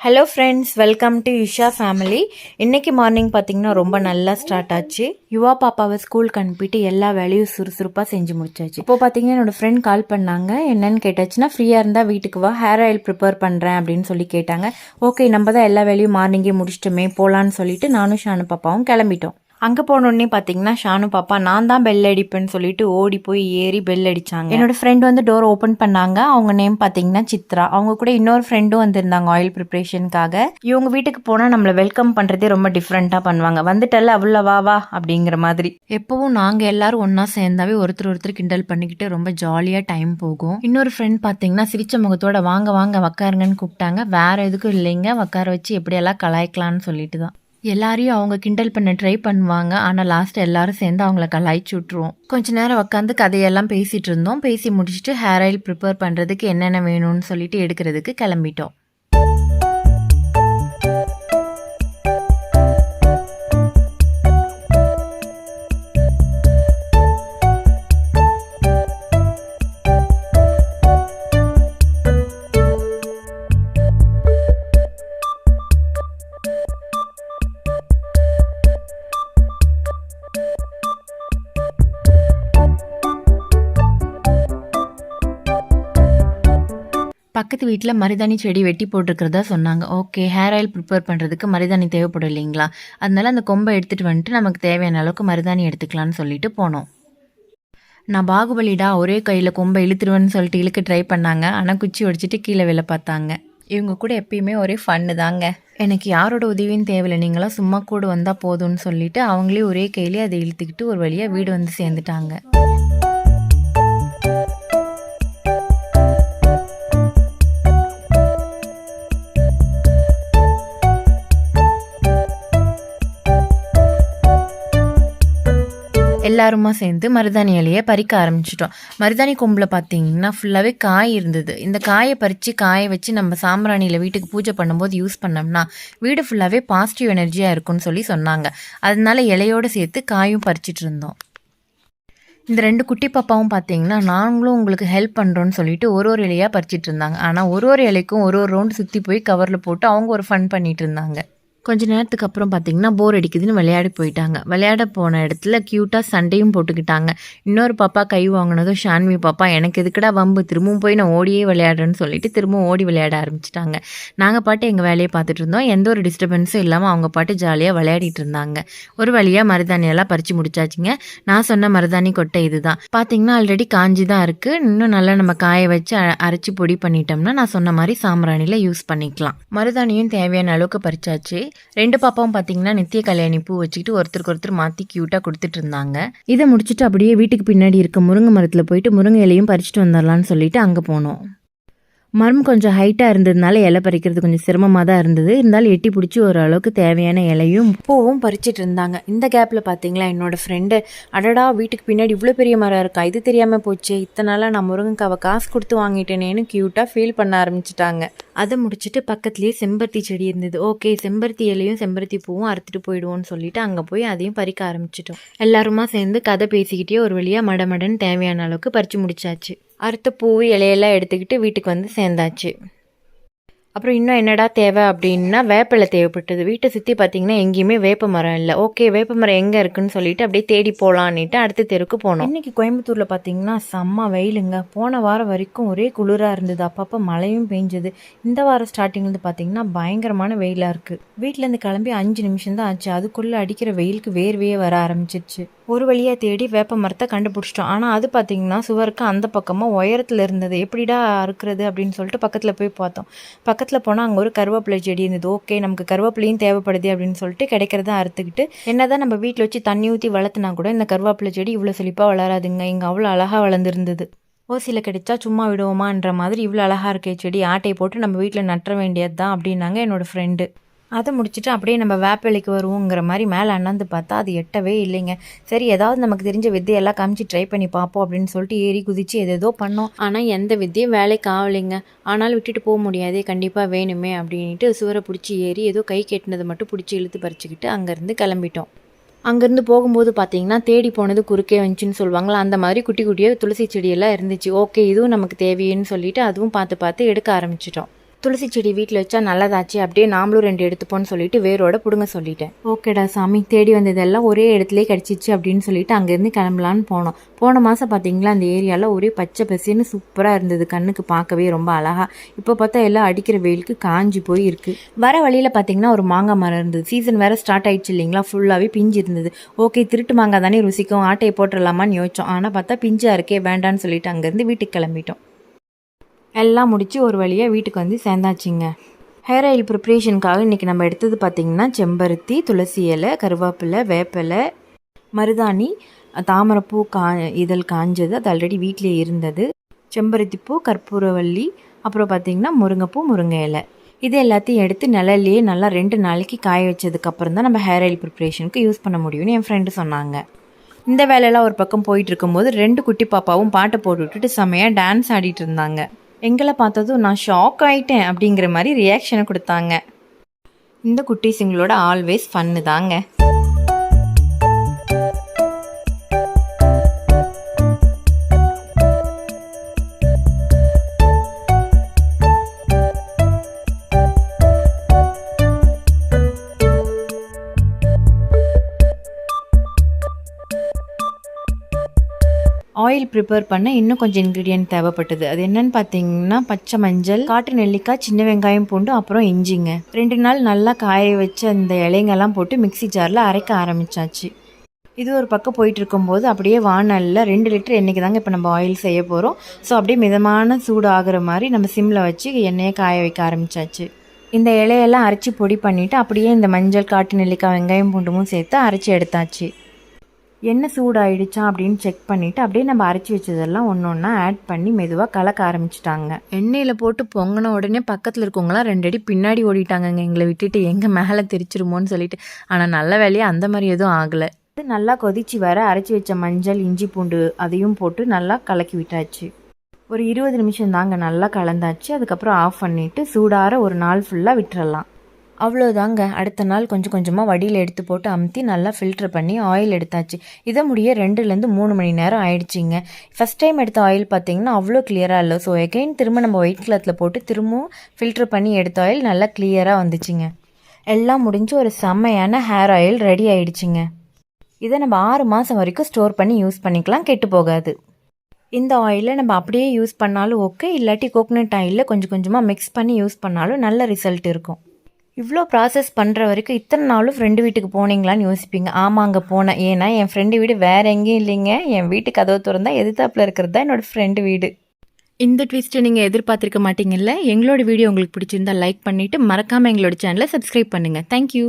Hello friends welcome to Isha family இன்றைக்கி morning பார்த்தீங்கன்னா ரொம்ப நல்லா ஸ்டார்ட் ஆச்சு. யுவா பாப்பாவை ஸ்கூலுக்கு அனுப்பிட்டு எல்லா வேலையும் சுறுசுறுப்பாக செஞ்சு முடிச்சாச்சு. இப்போ பார்த்தீங்கன்னா என்னோடய ஃப்ரெண்ட் கால் பண்ணாங்க. என்னன்னு கேட்டாச்சுன்னா ஃப்ரீயாக இருந்தால் வீட்டுக்கு வா. ஹேர் ஆயில் ப்ரிப்பேர் பண்ணுறேன் அப்படின்னு சொல்லி கேட்டாங்க. ஓகே நம்ம தான் எல்லா வேலையும் மார்னிங்கே முடிச்சிட்டோமே. போகலான்னு சொல்லிட்டு நானும் ஷானு பாப்பாவும் கிளம்பிட்டோம். அங்கே போனோடனே பார்த்தீங்கன்னா ஷானு பாப்பா நான் தான் பெல் அடிப்பேன்னு சொல்லிட்டு ஓடி போய் ஏறி பெல் அடிச்சாங்க. என்னோட ஃப்ரெண்ட் வந்து டோர் ஓப்பன் பண்ணாங்க. அவங்க நேம் பார்த்தீங்கன்னா சித்ரா. அவங்க கூட இன்னொரு ஃப்ரெண்டும் வந்திருந்தாங்க ஆயில் ப்ரிப்ரேஷனுக்காக இவங்க வீட்டுக்கு போனால் நம்மளை வெல்கம் பண்ணுறதே ரொம்ப டிஃப்ரெண்ட்டாக பண்ணுவாங்க. வந்துட்டல்ல அவ்வளோ வா வா அப்படிங்கிற மாதிரி. எப்பவும் நாங்கள் எல்லாரும் ஒன்றா சேர்ந்தாவே ஒருத்தர் ஒருத்தர் கிண்டல் பண்ணிக்கிட்டு ரொம்ப ஜாலியாக டைம் போகும். இன்னொரு ஃப்ரெண்ட் பார்த்தீங்கன்னா சிரிச்ச முகத்தோட வாங்க வாங்க உக்காருங்கன்னு கூப்பிட்டாங்க. வேற எதுக்கும் இல்லைங்க. உட்கார வச்சு எப்படியெல்லாம் கலாய்க்கலாம்னு சொல்லிட்டு தான் எல்லாரையும் அவங்க கிண்டல் பண்ண ட்ரை பண்ணுவாங்க. ஆனால் லாஸ்ட் எல்லாரும் சேர்ந்து அவங்கள கலாய்ச்சி விட்ருவோம் கொஞ்ச நேரம் உட்காந்து கதையெல்லாம் பேசிட்டு இருந்தோம். பேசி முடிச்சுட்டு ஹேர் ஆயில் ப்ரிப்பேர் பண்ணுறதுக்கு என்னென்ன வேணும்னு சொல்லிட்டு எடுக்கிறதுக்கு கிளம்பிட்டோம். பக்கத்து வீட்டில் மருதாணி செடி வெட்டி போட்டிருக்கிறதா சொன்னாங்க. ஓகே ஹேர் ஆயில் ப்ரிப்பேர் பண்ணுறதுக்கு மருதாணி தேவைப்படும் இல்லைங்களா? அதனால அந்த கொம்பை எடுத்துகிட்டு வந்துட்டு நமக்கு தேவையான அளவுக்கு மருதாணி எடுத்துக்கலாம்னு சொல்லிட்டு போனோம். நான் பாகுபலிடா ஒரே கையில் கொம்பை இழுத்துருவேன்னு சொல்லிட்டு இழுக்க ட்ரை பண்ணாங்க. ஆனால் குச்சி ஒடிச்சிட்டு கீழே விழ பார்த்தாங்க. இவங்க கூட எப்பயுமே ஒரே ஃபன்னு தாங்க. எனக்கு யாரோட உதவியும் தேவையில்லை. நீங்களாம் சும்மா கூட வந்தால் போதும்னு சொல்லிட்டு அவங்களே ஒரே கையிலே அதை இழுத்துக்கிட்டு ஒரு வழியாக வீடு வந்து சேர்ந்துட்டாங்க. எல்லாருமா சேர்ந்து மருதாணி இலையை பறிக்க ஆரம்பிச்சிட்டோம். மருதாணி கொம்பில் பார்த்தீங்கன்னா ஃபுல்லாகவே காய் இருந்தது. இந்த காயை பறித்து காய வச்சு நம்ம சாம்பிராணியில் வீட்டுக்கு பூஜை பண்ணும்போது யூஸ் பண்ணோம்னா வீடு ஃபுல்லாகவே பாசிட்டிவ் எனர்ஜியாக இருக்கும்னு சொல்லி சொன்னாங்க. அதனால இலையோடு சேர்த்து காயும் பறிச்சிட்டு இருந்தோம். இந்த ரெண்டு குட்டி பாப்பாவும் பார்த்தீங்கன்னா நாங்களும் உங்களுக்கு ஹெல்ப் பண்ணுறோன்னு சொல்லிட்டு ஒரு ஒரு இலையாக பறிச்சிட்டு இருந்தாங்க. ஆனால் ஒரு ஒரு இலைக்கும் ஒரு ஒரு ரவுண்டு சுற்றி போய் கவரில் போட்டு அவங்க ஒரு ஃபன் பண்ணிகிட்டு இருந்தாங்க. கொஞ்ச நேரத்துக்கு அப்புறம் பார்த்தீங்கன்னா போர் அடிக்குதுன்னு விளையாடி போயிட்டாங்க. விளையாட போன இடத்துல க்யூட்டாக சண்டையும் போட்டுக்கிட்டாங்க. இன்னொரு பாப்பா கை வாங்கினதும் ஷான்வி பாப்பா எனக்கு எதுக்கடா வம்பு? திரும்பவும் போய் நான் ஓடியே விளையாடுறேன்னு சொல்லிட்டு திரும்பவும் ஓடி விளையாட ஆரம்பிச்சிட்டாங்க. நாங்கள் பாட்டு எங்கள் வேலையை பார்த்துட்டு இருந்தோம். எந்த ஒரு டிஸ்டர்பன்ஸும் இல்லாமல் அவங்க பாட்டு ஜாலியாக விளையாடிட்டு இருந்தாங்க. ஒரு வழியாக மருதாணியெல்லாம் பறித்து முடிச்சாச்சுங்க. நான் சொன்ன மருதாணி கொட்டை இதுதான். பார்த்தீங்கன்னா ஆல்ரெடி காஞ்சி தான் இருக்குது இன்னும் நல்லா நம்ம காய வச்சு அ- அரைச்சி பொடி பண்ணிட்டோம்னா நான் சொன்ன மாதிரி சாம்பிராணியில் யூஸ் பண்ணிக்கலாம். மருதாணியும் தேவையான அளவுக்கு பறிச்சாச்சு. ரெண்டு பாப்பாவும் பார்த்தீங்கன்னா நித்திய கல்யாணி பூ வச்சுக்கிட்டு ஒருத்தருக்கு ஒருத்தர் மாற்றி க்யூட்டாக கொடுத்துட்டு இருந்தாங்க. இதை முடிச்சுட்டு அப்படியே வீட்டுக்கு பின்னாடி இருக்க முருங்கை மரத்தில் போயிட்டு முருங்கை இலையும் பறிச்சுட்டு வந்துடலான்னு சொல்லிட்டு அங்கே போனோம். மரம் கொஞ்சம் ஹைட்டாக இருந்ததுனால இலை பறிக்கிறது கொஞ்சம் சிரமமாக தான் இருந்தது. இருந்தாலும் எட்டி பிடிச்சி ஓரளவுக்கு தேவையான இலையும் பூவும் பறிச்சிட்டு இருந்தாங்க. இந்த கேப்பில் பார்த்தீங்களா என்னோடய ஃப்ரெண்டு அடடா வீட்டுக்கு பின்னாடி இவ்வளோ பெரிய மரம் இருக்கா? இது தெரியாமல் போச்சு. இத்தனை நாளாக நான் முருங்கைக்காவை காசு கொடுத்து வாங்கிட்டேனேன்னு க்யூட்டாக ஃபீல் பண்ண ஆரம்பிச்சிட்டாங்க. அதை முடிச்சுட்டு பக்கத்துலேயே செம்பருத்தி செடி இருந்தது. ஓகே செம்பருத்தி இலையும் செம்பருத்தி பூவும் அறுத்துட்டு போயிடுவோம்னு சொல்லிட்டு அங்கே போய் அதையும் பறிக்க ஆரம்பிச்சிட்டோம். எல்லாருமா சேர்ந்து கதை பேசிக்கிட்டே ஒரு வழியாக மடமடன்னு தேவையான அளவுக்கு பறித்து முடிச்சாச்சு. அறுத்த பூ இலையெல்லாம் எடுத்துக்கிட்டு வீட்டுக்கு வந்து சேர்ந்தாச்சு. அப்புறம் இன்னும் என்னடா தேவை அப்படின்னா வேப்பிலை தேவைப்பட்டது. வீட்டை சுற்றி பார்த்தீங்கன்னா எங்கேயுமே வேப்ப மரம் இல்லை. ஓகே வேப்ப மரம் எங்கே இருக்குன்னு சொல்லிட்டு அப்படியே தேடி போகலான்னுட்டு அடுத்த தெருக்கு போனோம். இன்னைக்கு கோயம்புத்தூரில் பார்த்தீங்கன்னா செம்ம வெயிலுங்க. போன வாரம் வரைக்கும் ஒரே குளிராக இருந்தது. அப்பப்போ மழையும் பெஞ்சது. இந்த வாரம் ஸ்டார்டிங்லேருந்து பார்த்தீங்கன்னா பயங்கரமான வெயிலாக இருக்குது வீட்டிலேருந்து கிளம்பி அஞ்சு நிமிஷம் தான் ஆச்சு. அதுக்குள்ளே அடிக்கிற வெயிலுக்கு வேர்வையே வர ஆரம்பிச்சிருச்சு. ஒரு வழியாக தேடி வேப்ப மரத்தை கண்டுபிடிச்சிட்டோம். ஆனால் அது பார்த்தீங்கன்னா சுவருக்கு அந்த பக்கமாக உயரத்தில் இருந்தது. எப்படிடா அறுக்கிறது அப்படின்னு சொல்லிட்டு பக்கத்தில் போய் பார்த்தோம். பக்கத்தில் போனால் அங்கே ஒரு கருவேப்பிலை செடி இருந்தது. ஓகே நமக்கு கருவேப்பிலையும் தேவைப்படுது அப்படின்னு சொல்லிட்டு கிடைக்கிறத அறுத்துக்கிட்டு என்னதான் நம்ம வீட்டில் வச்சு தண்ணி ஊற்றி வளர்த்துனா கூட இந்த கருவேப்பிலை செடி இவ்வளோ செழிப்பாக வளராதுங்க. இங்கே அவ்வளோ அழகாக வளர்ந்துருந்தது. ஓசியில் கிடைச்சா சும்மா விடுவோமான்ற மாதிரி இவ்வளோ அழகாக இருக்கே செடி ஆட்டை போட்டு நம்ம வீட்டில் நட்டுற வேண்டியது தான் அப்படின்னாங்க என்னோடய ஃப்ரெண்டு அதை முடிச்சுட்டு அப்படியே நம்ம வேப்பிலைக்கு வருவோங்கிற மாதிரி மேலே அண்ணாந்து பார்த்தா அது எட்டவே இல்லைங்க. சரி ஏதாவது நமக்கு தெரிஞ்ச வித்தையெல்லாம் காமிச்சு ட்ரை பண்ணி பார்ப்போம் அப்படின்னு சொல்லிட்டு ஏறி குதிச்சு எதேதோ பண்ணோம். ஆனால் எந்த வித்தையும் வேலைக்கு ஆகலைங்க. ஆனால் விட்டுட்டு போக முடியாதே கண்டிப்பாக வேணுமே அப்படின்ட்டு சுவரை பிடிச்சி ஏறி ஏதோ கை கெட்டினதை மட்டும் பிடிச்சி இழுத்து பறிச்சுக்கிட்டு அங்கேருந்து கிளம்பிட்டோம். அங்கேருந்து போகும்போது பார்த்தீங்கன்னா தேடி போனது குறுக்கே வந்துச்சுன்னு சொல்லுவாங்களா? அந்த மாதிரி குட்டி குட்டியாக துளசி செடியெல்லாம் இருந்துச்சு. ஓகே இதுவும் நமக்கு தேவையேன்னு சொல்லிட்டு அதுவும் பார்த்து பார்த்து எடுக்க ஆரம்பிச்சிட்டோம். துளசி செடி வீட்டில் வச்சா நல்லதாச்சு அப்படியே நாமளும் ரெண்டு எடுத்துப்போன்னு சொல்லிட்டு வேரோட பிடுங்க சொல்லிட்டேன். ஓகேடா சாமி தேடி வந்ததெல்லாம் ஒரே இடத்துல கிடச்சிச்சு அப்படின்னு சொல்லிட்டு அங்கேருந்து கிளம்பலான்னு போனோம். போன மாதம் பார்த்தீங்களா அந்த ஏரியாவில் ஒரே பச்சை பசின்னு சூப்பராக இருந்தது கண்ணுக்கு பார்க்கவே ரொம்ப அழகாக இப்போ பார்த்தா எல்லாம் அடிக்கிற வெயிலுக்கு காஞ்சி போய் இருக்குது வர வழியில் பார்த்தீங்கன்னா ஒரு மாங்காய் மரம் இருந்தது. சீசன் வேறு ஸ்டார்ட் ஆயிடுச்சு இல்லைங்களா ஃபுல்லாகவே பிஞ்சு இருந்தது. ஓகே திருட்டு மாங்காய் தானே ருசிக்கும் ஆட்டையை போட்டுடலாமான்னு யோசிச்சோம். ஆனால் பார்த்தா பிஞ்சாக இருக்கே வேண்டான்னு சொல்லிட்டு அங்கேருந்து வீட்டுக்கு கிளம்பிட்டோம். எல்லாம் முடித்து ஒரு வழியாக வீட்டுக்கு வந்து சேர்ந்தாச்சுங்க. ஹேர் ஆயில் ப்ரிப்ரேஷனுக்காக இன்றைக்கி நம்ம எடுத்தது பார்த்திங்கன்னா செம்பருத்தி துளசி இலை கருவேப்பிலை வேப்பிலை மருதாணி தாமரைப்பூ கா இதழ் காஞ்சது அது ஆல்ரெடி வீட்டிலே இருந்தது. செம்பருத்தி பூ கற்பூரவள்ளி அப்புறம் பார்த்திங்கன்னா முருங்கைப்பூ முருங்கை இலை. இது எல்லாத்தையும் எடுத்து நிழல்லையே நல்லா ரெண்டு நாளைக்கு காய வச்சதுக்கப்புறம் தான் நம்ம ஹேர் ஆயில் ப்ரிப்ரேஷனுக்கு யூஸ் பண்ண முடியும்னு என் ஃப்ரெண்டு சொன்னாங்க. இந்த வேலையெல்லாம் ஒரு பக்கம் போயிட்டு இருக்கும்போது ரெண்டு குட்டி பாப்பாவும் பாட்டை போட்டு விட்டுட்டு செமையாக டான்ஸ் ஆடிட்டு இருந்தாங்க. எங்களை பார்த்ததும் நான் ஷாக் ஆயிட்டேன் அப்படிங்கிற மாதிரி ரியாக்ஷனை கொடுத்தாங்க. இந்த குட்டீஸுங்களோட ஆல்வேஸ் ஃபன்னு தாங்க. ஆயில் ப்ரிப்பேர் பண்ண இன்னும் கொஞ்சம் இன்க்ரீடியன்ட் தேவைப்பட்டது. அது என்னன்னு பார்த்தீங்கன்னா பச்சை மஞ்சள் காட்டு நெல்லிக்காய் சின்ன வெங்காயம் பூண்டு அப்புறம் இஞ்சிங்க. ரெண்டு நாள் நல்லா காய வச்சு அந்த இலைங்கெல்லாம் போட்டு மிக்ஸி ஜாரில் அரைக்க ஆரம்பிச்சாச்சு. இது ஒரு பக்கம் போயிட்டு இருக்கும்போது அப்படியே வானலில் ரெண்டு லிட்டர் எண்ணெய்க்கு தாங்க இப்போ நம்ம ஆயில் செய்ய போகிறோம் ஸோ அப்படியே மிதமான சூடு ஆகுற மாதிரி நம்ம சிம்மில் வச்சு எண்ணெயை காய வைக்க ஆரம்பிச்சாச்சு. இந்த இலையெல்லாம் அரைச்சி பொடி பண்ணிவிட்டு அப்படியே இந்த மஞ்சள் காட்டு நெல்லிக்காய் வெங்காயம் பூண்டுமும் சேர்த்து அரைச்சி எடுத்தாச்சு. எண்ணெய் சூடாயிடுச்சா அப்படின்னு செக் பண்ணிவிட்டு அப்படியே நம்ம அரைச்சி வச்சதெல்லாம் ஒன்று ஒன்றா ஆட் பண்ணி மெதுவாக கலக்க ஆரம்பிச்சிட்டாங்க. எண்ணெயில் போட்டு பொங்கின உடனே பக்கத்தில் இருக்கவங்களாம் ரெண்டு அடி பின்னாடி ஓடிட்டாங்கங்க. எங்களை விட்டுட்டு எங்கே மேலே தெரிச்சிருமோன்னு சொல்லிட்டு. ஆனால் நல்ல வேலையாக அந்த மாதிரி எதுவும் ஆகலை. நல்லா கொதிச்சு வர அரைச்சி வச்ச மஞ்சள் இஞ்சி பூண்டு அதையும் போட்டு நல்லா கலக்கி விட்டாச்சு. ஒரு இருபது நிமிஷம் தாங்க நல்லா கலந்தாச்சு. அதுக்கப்புறம் ஆஃப் பண்ணிவிட்டு சூடார ஒரு நாள் ஃபுல்லாக விட்டுறலாம். அவ்வளோதாங்க அடுத்த நாள் கொஞ்சம் கொஞ்சமாக வடியில் எடுத்து போட்டு அமுத்தி நல்லா ஃபில்டர் பண்ணி ஆயில் எடுத்தாச்சு. இதை முடிய ரெண்டுலேருந்து மூணு மணி நேரம் ஆயிடுச்சிங்க. ஃபஸ்ட் டைம் எடுத்த ஆயில் பார்த்தீங்கன்னா அவ்வளோ கிளியராக இல்லை. ஸோ எகைன் திரும்ப நம்ம ஒயிட் கிளாத்தில் போட்டு திரும்பவும் ஃபில்டர் பண்ணி எடுத்த ஆயில் நல்லா கிளியராக வந்துச்சுங்க. எல்லாம் முடிஞ்சு ஒரு செம்மையான ஹேர் ஆயில் ரெடி ஆயிடுச்சுங்க. இதை நம்ம ஆறு மாதம் வரைக்கும் ஸ்டோர் பண்ணி யூஸ் பண்ணிக்கலாம். கெட்டு போகாது. இந்த ஆயிலை நம்ம அப்படியே யூஸ் பண்ணாலும் ஓகே இல்லாட்டி கோகோனட் ஆயிலில் கொஞ்சம் கொஞ்சமாக மிக்ஸ் பண்ணி யூஸ் பண்ணாலும் நல்ல ரிசல்ட் இருக்கும். இவ்வளோ ப்ராசஸ் பண்ணுற வரைக்கும் இத்தனை நாளும் ஃப்ரெண்டு வீட்டுக்கு போனீங்களான்னு யோசிப்பீங்க. ஆமாங்க போனேன். ஏன்னா என் ஃப்ரெண்டு வீடு வேறு எங்கேயும் இல்லைங்க. என் வீட்டு கதவு திறந்தா எதிர்த்தாப்பில் இருக்கிறது தான் என்னோடய ஃப்ரெண்டு வீடு. இந்த ட்விஸ்ட்டை நீங்கள் எதிர்பார்த்துருக்க மாட்டீங்கல்ல? எங்களோட வீடியோ உங்களுக்கு பிடிச்சிருந்தா லைக் பண்ணிவிட்டு மறக்காமல் எங்களோட சேனலை சப்ஸ்கிரைப் பண்ணுங்கள் தேங்க்யூ